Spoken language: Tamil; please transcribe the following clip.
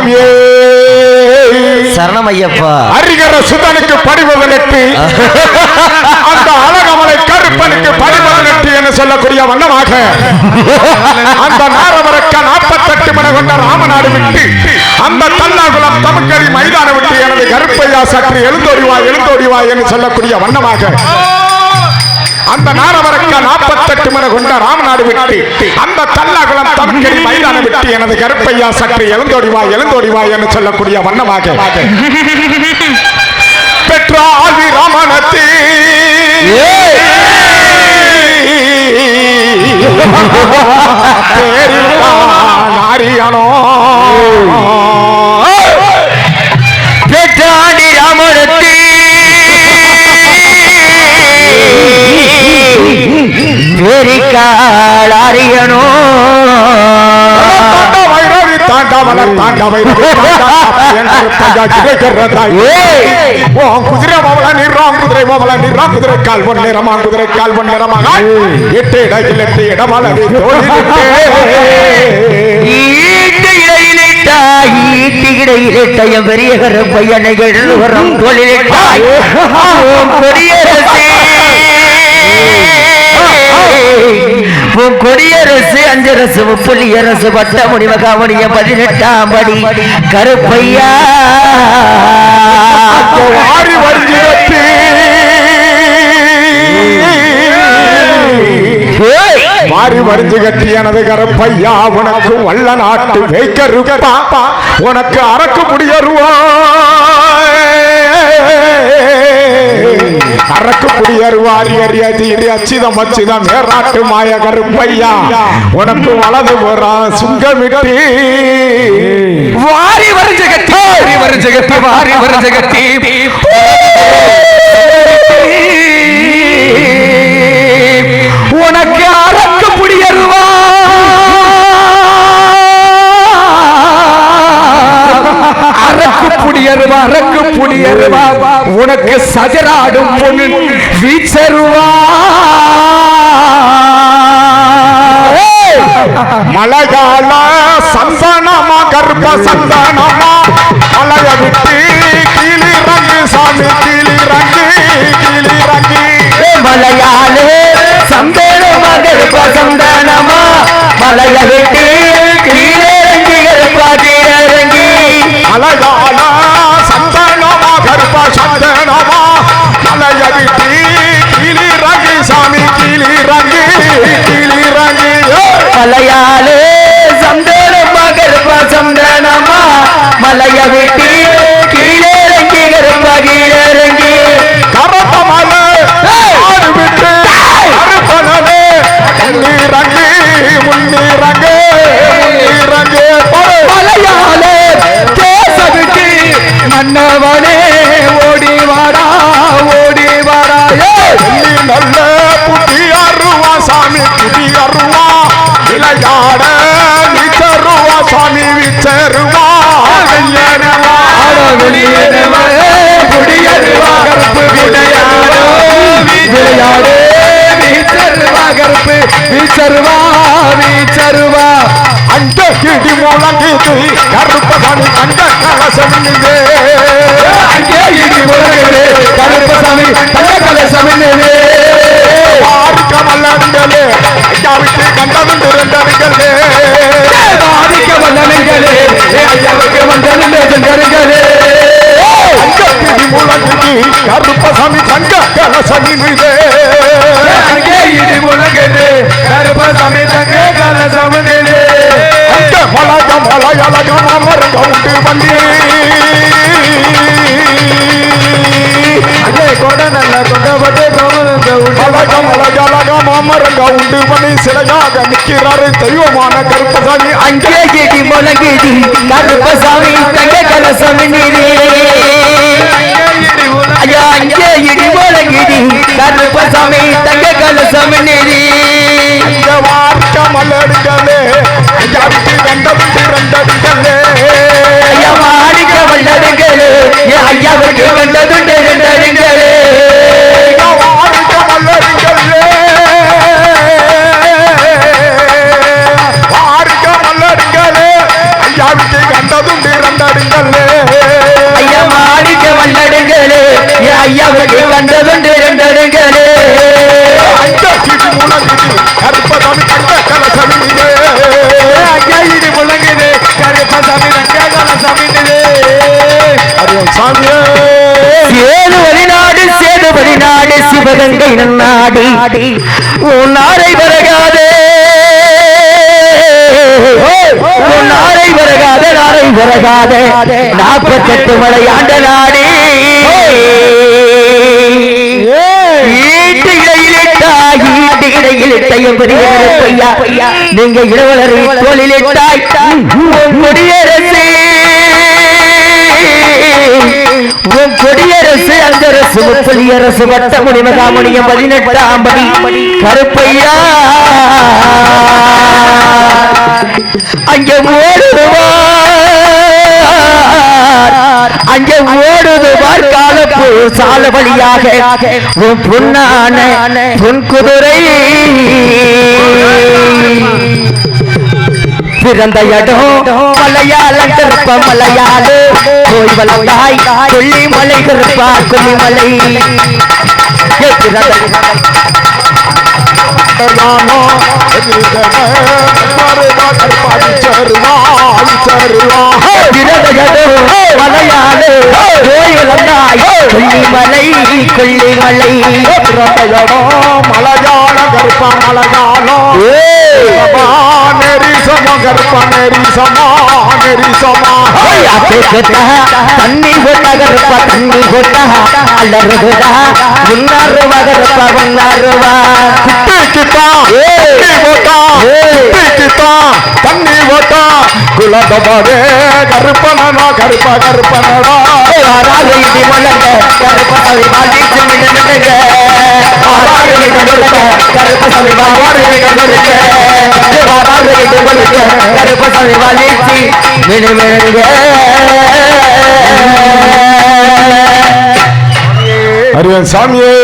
சாமியே சரணம் ஐயப்பா அரிகர சுதனுக்கு படிவதனெட்டு அந்த அழகமலை கருப்பனுக்கு படிவதனெட்டு என்று சொல்லக்கூடிய வண்ணமாக. அந்த நாரவரக்க நாற்பத்தெட்டு மணி கொண்ட ராமநாடு விட்டு. அந்த தல்லாகுளம் தமக்கடி மைதானம் விட்டு. எனது கருப்பையா சற்று எழுந்தோடிவா எழுந்தோடிவா என்று சொல்லக்கூடிய வண்ணமாக. அந்த நாரவரக்க நாற்பத்தெட்டு மணி கொண்ட ராமநாடு விட்டு அந்த தல்லாகுளம் தமக்கடி மைதானம் விட்டு எனது கருப்பையா சற்று எழுந்தோடிவா எழுந்தோடிவா என்று சொல்லக்கூடிய வண்ணமாக. பெற்றாவி ராமனத்தி நாரியனோ தாண்டாமல தாண்ட குதிரை மவள நிறம் குதிரை மவள நிறம் குதிரை கால் பொன் நிறமா குதிரை கால் பொன் நிறமாக எட்டு பெரிய கொடியரசே அஞ்சரசு புலியரசு பட்ட முடிவ காவணிய பதினெட்டாம் படி கருப்பையா! மாறி வரிஞ்சு கட்டி எனது கரப்பையா உனக்கு வல்ல நாட்டு வைக்கருப்பா உனக்கு அரக்கு முடியருவா. அரக்கு குடியருவாரி அறிய தீரி அச்சிதம் அச்சிதம் ஏறாட்டு மாய கருப்பையா. உனக்கு வலது போறா சுங்கமிட்டி வாரி வரும் ஜெகத்தி வாரி வரும் ஜெகத்தி வாரி வரும் ஜெகத்தி. உனக்கு அரக்கு புடியருவா அரக்கு புடியருவா அரக்கு புடியருவா உனக்கு சஜராடும் பொண்ணு வீச்சருவா. மலையாள சந்தனமா கர்ப்ப சந்தனமா. மலைய விட்டு கீழிறங்கு சாமி கீழிறங்கு கீழிறங்கு. மலையாளே சந்தேன மகள் சந்தானமா. மலைய விட்டு மலைய சாமி கீழிறங்கு கீழிறங்கு. மலையாளே சந்தேன மகள் சந்தானமா. மலைய விட்டி கலசம் நீங்க அந்த மலக மலையழக மாமரம் கவுண்டு வள்ளி மலக மலையழக மாமரம் கவுண்டு பண்ணி சிலையாக நிற்கிறாரு தெய்வமான கருப்பசாமி. அங்கே அங்கே கிடி முழங்கிடி கருப்பசாமி தங்க நீரே நீரே இந்த வார்க்க மலடிகளே ஐயா விட்டு கண்டதுண்டு ரெண்டடிகளே ஐயா மாணிக்க வல்லடுங்களே என் ஐயாவுக்கு வந்ததுண்டு ரெண்டடுங்களே இந்த வார்க்க மலடிகளே வார்க்க மலடிகளே ஐயா விட்டு கண்டதுண்டு கண்டறிந்தல்லே ஐயா மாணிக்க வல்லடுங்களே என் ஐயாவுக்கு கண்டதுண்டு ரெண்டடுங்களே அஞ்சகிரி முழங்குது கற்பதமி கண்ட கலசமிலே ஐயா முழங்குது கருப்பசாமி ரங்ககாலசாமி அறிவன் சாமியே. சேதுபதி நாடு சேதுபதி நாடு சிவகங்கை நாடு உன் நாரை வருகாதே. உன் நாரை வருகாதே நாரை வருகாதே. நாற்பத்தெட்டு மலையாண்ட நாடு. இடையிலிட்டையும் பெரிய நீங்க இளவலர் தோளிலிட்டாய் உன் கொடியரசே. உன் கொடியரசு அந்தரசு முப்பதியரசு வட்ட முடிமகாமணியம் பதினெட்டாம் படி. கருப்பையா. அங்கே சால வழியாக புண்ணான புன் குதிரை பிறந்த இடம் மலையாளம் கருப்ப மலையாளு போய் வளர்ந்தாய் கொல்லி மலை கருப்பா கொல்லிமலை ஏ, பிறந்த நானோ கற்பாடி சேருவா சேருவா கொல்லிமலை கொல்லிமலை மலையாள கருப்ப மலையாளம் கருப்ப நெரிசமா நெரிசமா தண்ணி போட்டா தண்ணி போட்டா அல்லருதா உன்னாருவா கருப்பா உன்னாருவா கிட்டா தண்ணி போட்டா கிட்டா தண்ணி போட்டா குலதபாவே கருப்பனடா கருப்ப கருப்பனடா ஆறாவது இடி இடி மலங்க கருப்பசாமி பாண்டிச்சு மின்னுங்க ஆறாவது இடி அறிவன் சாமியே.